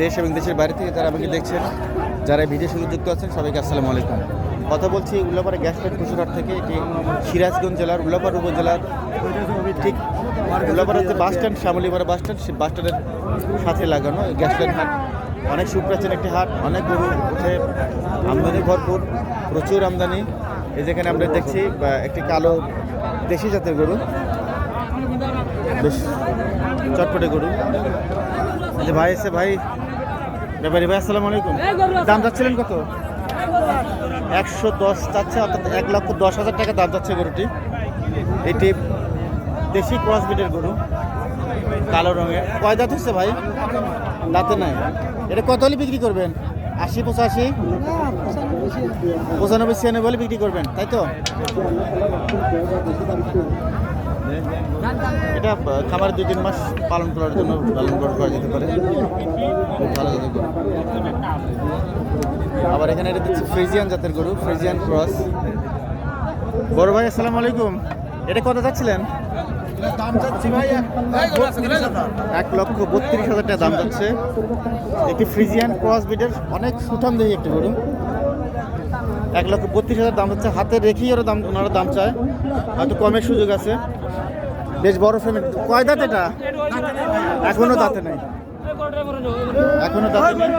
দেশ এবং দেশের বাইরে থেকে যারা আমাকে দেখছেন, যারা ভিডিও সঙ্গে যুক্ত আছেন, সবাইকে আসসালামু আলাইকুম। কথা বলছি উল্লাপাড়া গ্যাস লাইট কুচুরহাট থেকে, এটি সিরাজগঞ্জ জেলার উল্লাপাড়া উপজেলার ঠিক উল্লাপাড়া যে বাস স্ট্যান্ড, শ্যামলীপাড়া বাস স্ট্যান্ড সেই বাস স্ট্যান্ডের সাথে লাগানো। গ্যাস লাইট হাট অনেক সুপ্রাচীন একটি হাট, অনেক গরু উঠে আমদানি ভরপুর, প্রচুর আমদানি। এই যেখানে আমরা দেখছি একটি কালো দেশি জাতের গরু। বেশ চটপটে গরু। ভাই এসে ভাই। ব্যাপারী ভাই আসসালামু আলাইকুম। দাম যাচ্ছিলেন কত? একশো দশ যাচ্ছে অর্থাৎ এক লক্ষ দশ হাজার টাকা দাম যাচ্ছে গরুটি। এটি দেশি ক্রস ব্রিডের গরু কালো রঙের। কয় দাঁত হচ্ছে ভাই? দাঁতে নাই। এটা কত হলে বিক্রি করবেন? আশি পঁচাশি? পঁচানব্বই ছিয়ানব্বই হলে বিক্রি করবেন তাই তো? এটা খাবার দুই তিন মাস পালন করার জন্য পালন করা যেতে পারে। আবার এখানে এটা দিচ্ছি ফ্রিজিয়ান জাতের গরু, ফ্রিজিয়ান ক্রস। বড় ভাই, আসসালামু আলাইকুম। এটা কত যাচ্ছিলেন? এক লক্ষ বত্রিশ হাজার টাকা দাম যাচ্ছে। একটি ফ্রিজিয়ান ক্রস বিডের অনেক সুঠাম দেহি একটি গরু। এক লক্ষ বত্রিশ হাজার দাম হচ্ছে হাতে রেখেই ওরা দাম ওনারা দাম চায়। হয়তো কমের সুযোগ আছে। বেশ বড় ফ্রেমের কয় দাঁত এটা? এখনও দাঁতে নেই। এখনও দাঁতে নেই।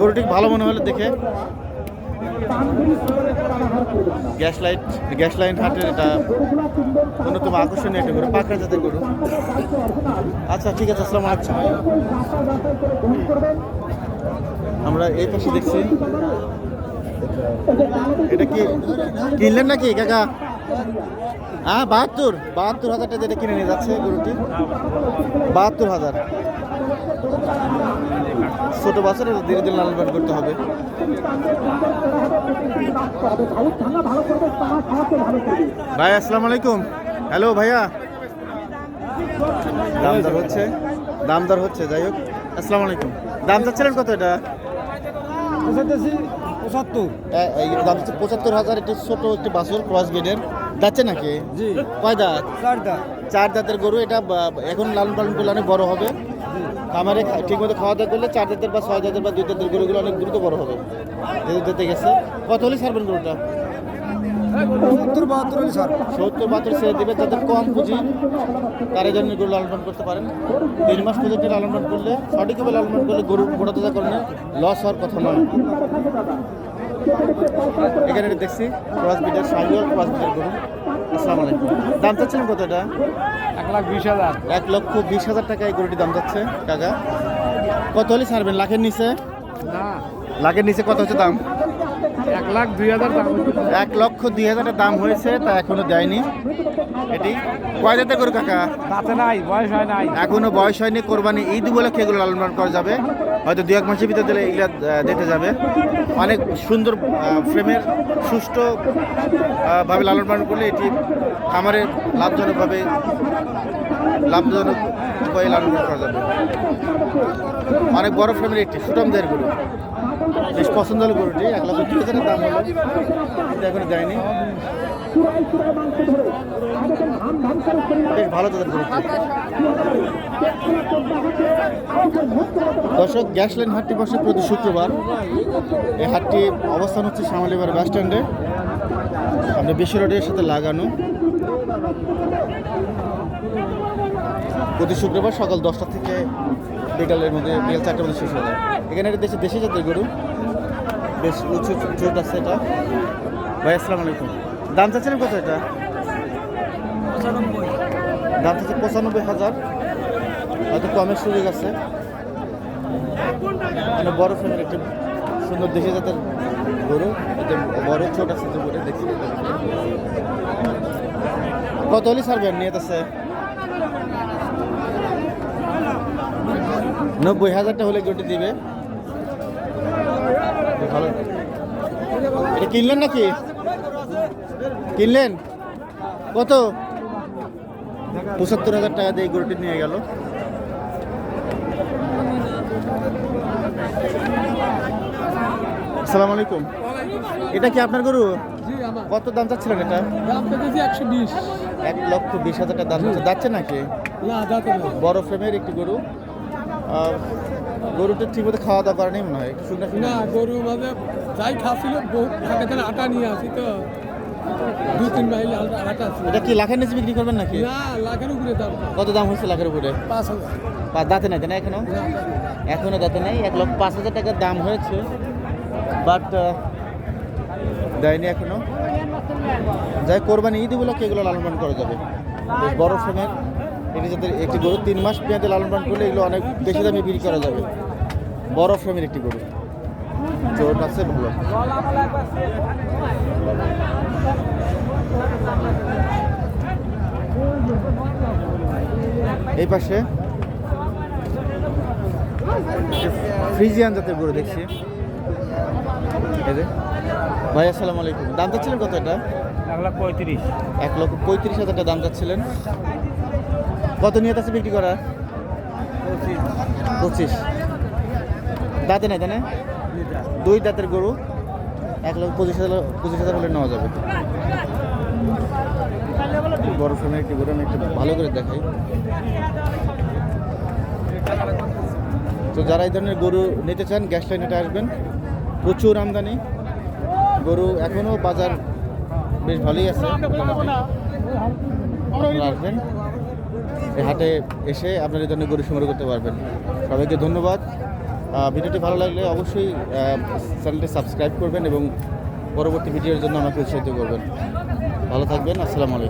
গরুটি ভালো মনে হলে দেখে। গ্যাস লাইট, গ্যাস লাইন হাটের এটা অন্যতম আকর্ষণীয় একটা গরু, পাকড়া জাতের গরু। আচ্ছা ঠিক আছে, আসসালাম আলাইকুম। আমরা এই পাশে দেখছি। এটা কি কিনলেন নাকি? কাকা? হ্যাঁ বাহাত্তর। বাহাত্তর হাজার টাকা এটা কিনে নিয়ে যাচ্ছে গরুটি। বাহাত্তর হাজার। ছোট বাচ্চারা ধীরে ধীরে লালন পালন করতে হবে। ভাই আসসালামু আলাইকুম। হ্যালো ভাইয়া। দাম দর হচ্ছে। দাম দর হচ্ছে যাই হোক। আসসালামু আলাইকুম। দাম চাচ্ছিলেন কত এটা? পঁচাত্তর। দাম পঁচাত্তর হাজার। একটি ছোট একটি বাসুর ক্রস ব্রিডের যাচ্ছে নাকি? জি। কয় দাঁত? চার দাঁতের গরু এটা এখন লালন পালন করলে অনেক বড় হবে। খামারে ঠিকমতো খাওয়া দাওয়া করলে চার দাঁতের বা ছয় দাঁতের বা দুই দাঁতের গরুগুলো অনেক দ্রুত বড় হবে। যেতে যেতে গেছে। কত হলে ছাড়বেন গরুটা? সত্তর বাহাত্তর স্যার সত্তর বাহাত্তর ছেড়ে দেবে যাদের কম পুঁজি তারা জন্য গরু লালন পালন করতে পারেন। তিন মাস পর্যন্ত লালন পালন করলে সঠিকভাবে লালন পালন করলে গরু গোড়া তাজা কারণে লস হওয়ার কথা নয়। এখানে দেখছি ক্রস বিটের সাইওয়াল ক্রস বিটের গরু। আসসালামু আলাইকুম। দাম চাচ্ছেন কত এটা? এক লাখ বিশ হাজার। এক লক্ষ বিশ হাজার টাকা এই গরুটির দাম যাচ্ছে কাকা। কত হলে ছাড়বেন? লাখের নিচে? না। লাখের নিচে কত হচ্ছে দাম? এক লক্ষ দুই হাজারের দাম হয়েছে তা এখনও দেয়নি। এটি কয় যাতে গরু কাকা? তাতে নাই বয়স হয় নাই। এখনও বয়স হয়নি কোরবানি ঈদ উপলক্ষে এগুলো লালন পালন করা যাবে। হয়তো দু এক মাসের ভিতর দিলে এগুলো দিতে যাবে। অনেক সুন্দর ফ্রেমের সুষ্ঠু ভাবে লালন পালন করলে এটি খামারে লাভজনকভাবে লাভজনক উপায়ে লালন পালন করা যাবে। অনেক বড় ফ্রেমের একটি সুটম দেয়ের গরু। বেশ পছন্দ হলো গরুটি, এক লক্ষ দুই হাজারের দাম হলো। কিন্তু এখনও দেয়নি। বেশ ভালো তাদের গরুটি। দর্শক, গ্যাস লাইন হাটটি বসে প্রতি শুক্রবার। এই হাটটি অবস্থান হচ্ছে শ্যামালিবার বাস স্ট্যান্ডে। আমরা বিশ্ব রোডের সাথে লাগানো। প্রতি শুক্রবার সকাল দশটা থেকে বিকালের মধ্যে বিকাল চারটার মধ্যে শেষ হয়ে যায়। এখানে একটা দেশে দেশি জাতের গরু। বেশ উঁচু চোট আছে এটা। ভাই আসসালামু আলাইকুম। দাম চাচ্ছিলেন কত এটা? দাম চাচ্ছে পঁচানব্বই হাজার। হয়তো কমের সুযোগ আছে। মানে বড় ফ্রেমের একটি সুন্দর দেশে জাতের গরু। এতে বড় ছোট আছে যে করে দেখি কত হলে ছাড়বেন? নিয়ে আছে নব্বই হাজারটা হলে গরুটি দিবে। ভালো এটা কিনলেন নাকি? কিনলেন? কত? পঁচাত্তর হাজার টাকা দিয়ে গরুটি নিয়ে গেল। আসসালামু আলাইকুম। এটা কি আপনার গরু? কত দাম চাচ্ছিলেন এটা? একশো বিশ। এক লক্ষ বিশ হাজার টাকা দাম যাচ্ছে নাকি? বড় ফ্রেমের একটি গরু। গরুটা ঠিকমতো খাওয়া দাওয়া করে নেই মনে হয়। শুকনা না গরু মাঝে যাই খাচ্ছিল বহু আগে থেকে আটা নিয়ে আসি তো। দুই তিন মাইল আটা- আটা এটা কি লাখের নিচে বিক্রি করবেন নাকি? না লাখের উপরে দাম। কত দাম হয়েছে লাখের উপরে? পাঁচ হাজার। পাঁচ দাঁতে নাই না এখনও? এখনও দাঁতে নেই এক লক্ষ পাঁচ হাজার টাকার দাম হয়েছে। বাট দেয়নি এখনও। যাই কোরবানি ঈদ উপলক্ষে এগুলো লালন পালন করা যাবে। বড় সময়। এটি যাতে একটি গরু তিন মাস পেঁয়াজে লালন পালন করলে এগুলো অনেক বেশি দামে বিক্রি করা যাবে। বড় ফ্রেমের একটি গরু। চোর আছে ভালো। এই পাশে ফ্রিজিয়ান জাতের গরু দেখছি। ভাই আসসালামু আলাইকুম। দাম চাচ্ছিলেন কত এটা? এক লাখ পঁয়ত্রিশ। এক লক্ষ পঁয়ত্রিশ হাজার টাকা দাম চাচ্ছিলেন। কত নিয়ে আছে বিক্রি করা পঁচিশ। দাঁতে নাই, তাই দুই দাঁতের গরু, এক লক্ষ পঁচিশ হাজার পঁচিশ হাজার হলে নেওয়া যাবে। বড় ফ্রেমের একটি গরু, আমি একটু ভালো করে দেখাই। তো যারা এই ধরনের গরু নিতে চান, গ্যাস লাইনেটা আসবেন। প্রচুর আমদানি। গরু এখনও বাজার বেশ ভালোই আছে। আসবেন। এই হাটে এসে আপনারা এই ধরনের গরু সংগ্রহ করতে পারবেন। সবাইকে ধন্যবাদ। ভিডিওটি ভালো লাগলে অবশ্যই চ্যানেলটি সাবস্ক্রাইব করবেন এবং পরবর্তী ভিডিওর জন্য আমাকে উৎসাহিত করবেন। ভালো থাকবেন, আসসালামু আলাইকুম।